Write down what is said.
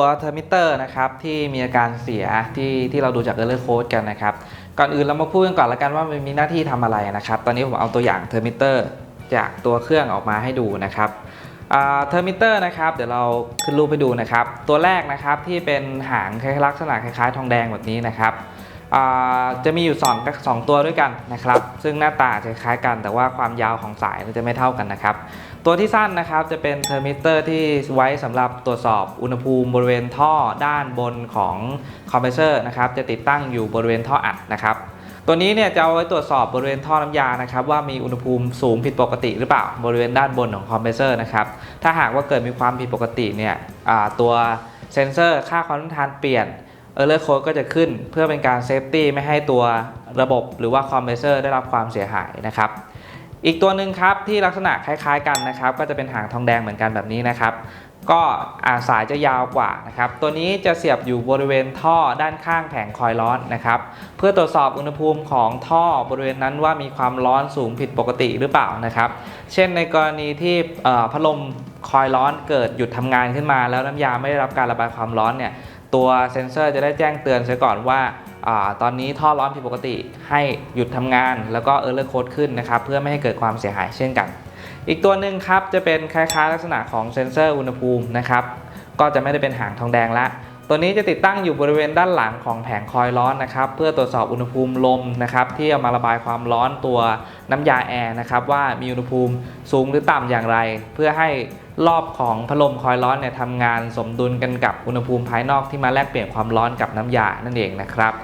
ตัวเทอร์มิเตอร์นะครับที่มีอาการเสียที่ที่เราดูจากเออร์เลอร์โค้ดกันนะครับ ก่อนอื่นเรามาพูดกันก่อนละกันว่ามันมีหน้าที่ทำอะไรนะครับ ตอนนี้ผมเอาตัวอย่างเทอร์มิเตอร์จากตัวเครื่องออกมาให้ดูนะครับเทอร์มิเตอร์นะครับเดี๋ยวเราขึ้นรูปไปดูนะครับ ตัวแรกนะครับที่เป็นหางคล้ายลักษณะคล้ายๆ ทองแดงแบบนี้นะครับ จะมีอยู่2 2ตัวด้วยกันนะครับ ซึ่งหน้าตาจะคล้ายกัน แต่ว่าความยาวของสายมันจะไม่เท่ากันนะครับ ตัวที่สั้นนะครับจะเป็นเทอร์มิเตอร์ที่ไว้สำหรับตรวจสอบอุณหภูมิบริเวณท่อด้านบนของคอมเพรสเซอร์นะครับ จะติดตั้งอยู่บริเวณท่ออัดนะครับ ตัวนี้เนี่ยจะเอาไว้ตรวจสอบบริเวณท่อน้ำยานะครับ ว่ามีอุณหภูมิสูงผิดปกติหรือเปล่าบริเวณด้านบนของคอมเพรสเซอร์นะครับ ถ้าหากว่าเกิดมีความผิดปกติเนี่ยตัวเซนเซอร์ค่าความต้านทานเปลี่ยน เออร์เลอร์โค้ดก็จะขึ้นเพื่อเป็นการเซฟตี้ไม่ให้ตัวระบบหรือว่าคอมเพรสเซอร์ได้รับความเสียหายนะครับอีกตัวหนึ่งครับที่ลักษณะคล้ายๆกันนะครับ ก็จะเป็นหางทองแดงเหมือนกันแบบนี้นะครับ ก็อาสายจะยาวกว่านะครับ ตัวนี้จะเสียบอยู่บริเวณท่อด้านข้างแผงคอยล์ร้อนนะครับ เพื่อตรวจสอบอุณหภูมิของท่อบริเวณนั้นว่ามีความร้อนสูงผิดปกติหรือเปล่านะครับ เช่นในกรณีที่พัดลมคอยล์ร้อนเกิดหยุดทำงานขึ้นมา แล้วน้ำยาไม่ได้รับการระบายความร้อนเนี่ย ตัวเซ็นเซอร์จะได้แจ้งเตือนเสียก่อนว่าอตอนนี้ท่อร้อนผิดปกติให้หยุดทำงานแล้วก็เออร์เลอร์โค้ดขึ้นนะครับ เพื่อไม่ให้เกิดความเสียหายเช่นกัน อีกตัวหนึ่งครับจะเป็นคล้ายๆลักษณะของเซ็นเซอร์อุณหภูมินะครับก็จะไม่ได้เป็นหางทองแดงละตัวนี้จะติดตั้งอยู่บริเวณด้านหลังของแผงคอยล์ร้อนนะครับเพื่อตรวจสอบอุณหภูมิลมนะครับที่เอามาระบายความร้อนตัวน้ำยาแอร์นะครับว่ามีอุณหภูมิสูงหรือต่ำอย่างไร เพื่อให้ รอบของพัดลมคอยล์ร้อนเนี่ยทำงานสมดุลกันกับอุณหภูมิภายนอกที่มาแลกเปลี่ยนความร้อนกับน้ำยานั่นเองนะครับ